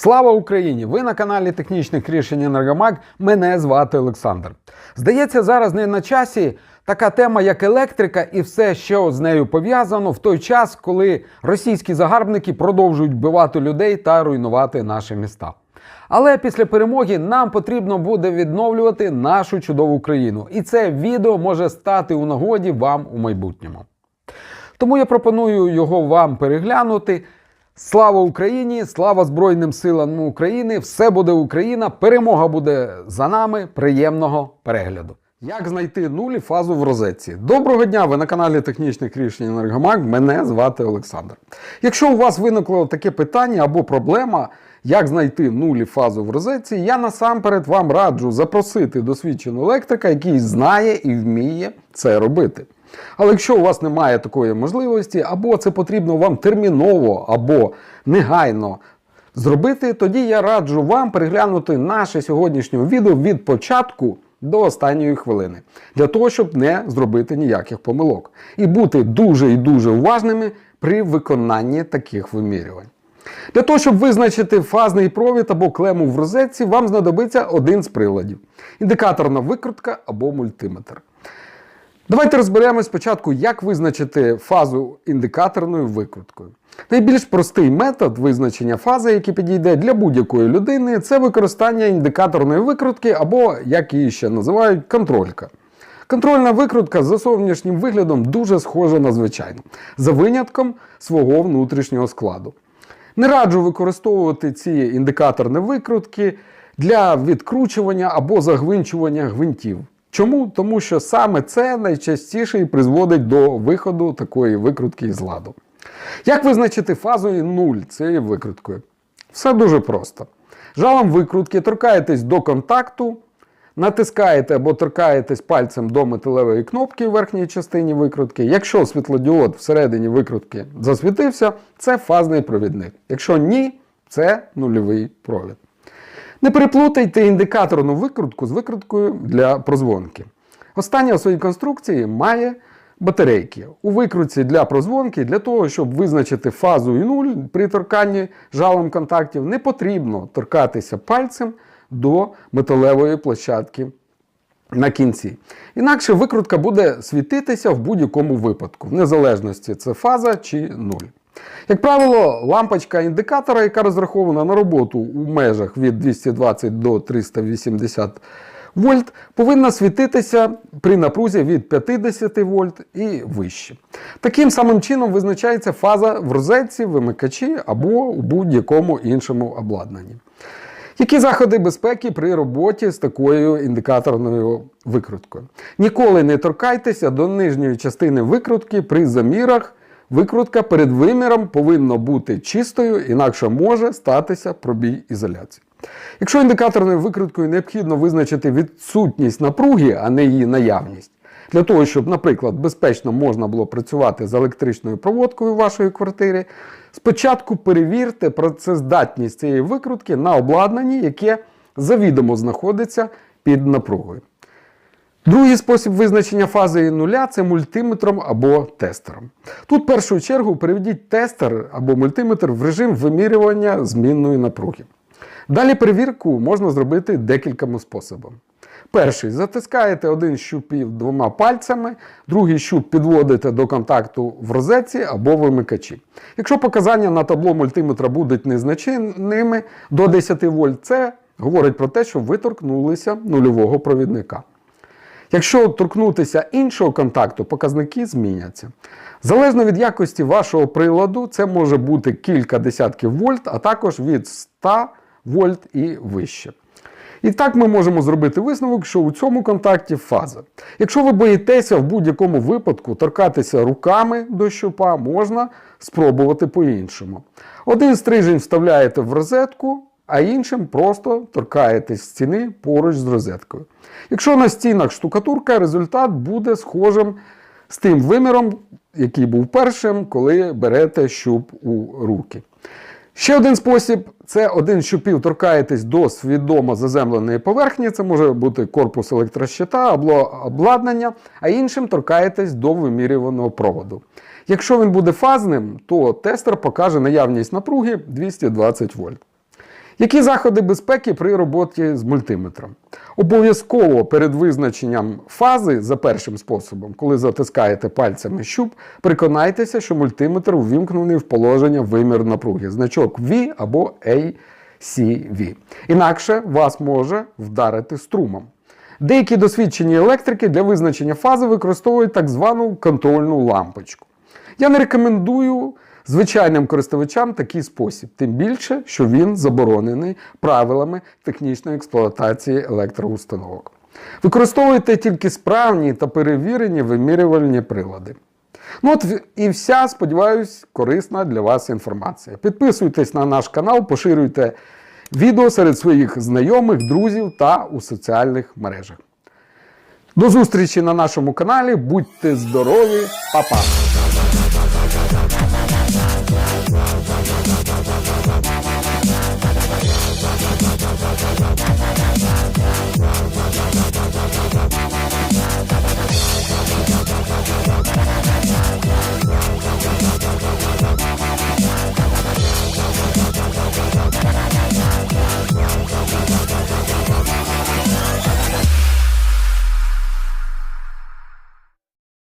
Слава Україні! Ви на каналі Технічних рішень Енергомаг. Мене звати Олександр. Здається, зараз не на часі така тема, як електрика, і все, що з нею пов'язано в той час, коли російські загарбники продовжують вбивати людей та руйнувати наші міста. Але після перемоги нам потрібно буде відновлювати нашу чудову країну, і це відео може стати у нагоді вам у майбутньому. Тому я пропоную його вам переглянути. Слава Україні! Слава Збройним силам України! Все буде Україна! Перемога буде за нами! Приємного перегляду! Як знайти нуль і фазу в розетці? Доброго дня! Ви на каналі Технічних рішень Енергомаг. Мене звати Олександр. Якщо у вас виникло таке питання або проблема, як знайти нуль і фазу в розетці, я насамперед вам раджу запросити досвідченого електрика, який знає і вміє це робити. Але якщо у вас немає такої можливості, або це потрібно вам терміново, або негайно зробити, тоді я раджу вам переглянути наше сьогоднішнє відео від початку до останньої хвилини, для того, щоб не зробити ніяких помилок. І бути дуже і дуже уважними при виконанні таких вимірювань. Для того, щоб визначити фазний провід або клему в розетці, вам знадобиться один з приладів: індикаторна викрутка або мультиметр. Давайте розберемось спочатку, як визначити фазу індикаторною викруткою. Найбільш простий метод визначення фази, який підійде для будь-якої людини, це використання індикаторної викрутки або, як її ще називають, контролька. Контрольна викрутка за зовнішнім виглядом дуже схожа на звичайну, за винятком свого внутрішнього складу. Не раджу використовувати ці індикаторні викрутки для відкручування або загвинчування гвинтів. Чому? Тому що саме це найчастіше і призводить до виходу такої викрутки з ладу. Як визначити фазу і нуль цією викруткою? Все дуже просто. Жалом викрутки торкаєтесь до контакту, натискаєте або торкаєтесь пальцем до металевої кнопки в верхній частині викрутки. Якщо світлодіод всередині викрутки засвітився, це фазний провідник. Якщо ні, це нульовий провід. Не переплутайте індикаторну викрутку з викруткою для прозвонки. Остання у своїй конструкції має батарейки. У викрутці для прозвонки, для того, щоб визначити фазу і нуль при торканні жалом контактів, не потрібно торкатися пальцем до металевої площадки на кінці. Інакше викрутка буде світитися в будь-якому випадку, в незалежності це фаза чи нуль. Як правило, лампочка індикатора, яка розрахована на роботу у межах від 220 до 380 вольт, повинна світитися при напрузі від 50 вольт і вище. Таким самим чином визначається фаза в розетці, вимикачі або у будь-якому іншому обладнанні. Які заходи безпеки при роботі з такою індикаторною викруткою? Ніколи не торкайтеся до нижньої частини викрутки при замірах. Викрутка перед виміром повинна бути чистою, інакше може статися пробій ізоляції. Якщо індикаторною викруткою необхідно визначити відсутність напруги, а не її наявність, для того, щоб, наприклад, безпечно можна було працювати з електричною проводкою в вашої квартирі, спочатку перевірте працездатність цієї викрутки на обладнанні, яке завідомо знаходиться під напругою. Другий спосіб визначення фази нуля це мультиметром або тестером. Тут в першу чергу переведіть тестер або мультиметр в режим вимірювання змінної напруги. Далі перевірку можна зробити декількома способами. Перший затискаєте один щупів двома пальцями, другий щуп підводите до контакту в розетці або вимикачі. Якщо показання на табло мультиметра будуть незначними до 10 вольт, це говорить про те, що ви торкнулися нульового провідника. Якщо торкнутися іншого контакту, показники зміняться. Залежно від якості вашого приладу, це може бути кілька десятків вольт, а також від 100 вольт і вище. І так ми можемо зробити висновок, що у цьому контакті фаза. Якщо ви боїтеся в будь-якому випадку торкатися руками до щупа, можна спробувати по-іншому. Один стрижень вставляєте в розетку, а іншим просто торкаєтесь стіни поруч з розеткою. Якщо на стінах штукатурка, результат буде схожим з тим виміром, який був першим, коли берете щуп у руки. Ще один спосіб це один щупів торкаєтесь до свідомо заземленої поверхні, це може бути корпус електрощита або обладнання, а іншим торкаєтесь до вимірюваного проводу. Якщо він буде фазним, то тестер покаже наявність напруги 220 вольт. Які заходи безпеки при роботі з мультиметром? Обов'язково перед визначенням фази за першим способом, коли затискаєте пальцями щуп, переконайтеся, що мультиметр увімкнений в положення вимір напруги, значок V або ACV. Інакше вас може вдарити струмом. Деякі досвідчені електрики для визначення фази використовують так звану контрольну лампочку. Я не рекомендую звичайним користувачам такий спосіб, тим більше, що він заборонений правилами технічної експлуатації електроустановок. Використовуйте тільки справні та перевірені вимірювальні прилади. Ну от і вся, сподіваюсь, корисна для вас інформація. Підписуйтесь на наш канал, поширюйте відео серед своїх знайомих, друзів та у соціальних мережах. До зустрічі на нашому каналі. Будьте здорові, Па-па!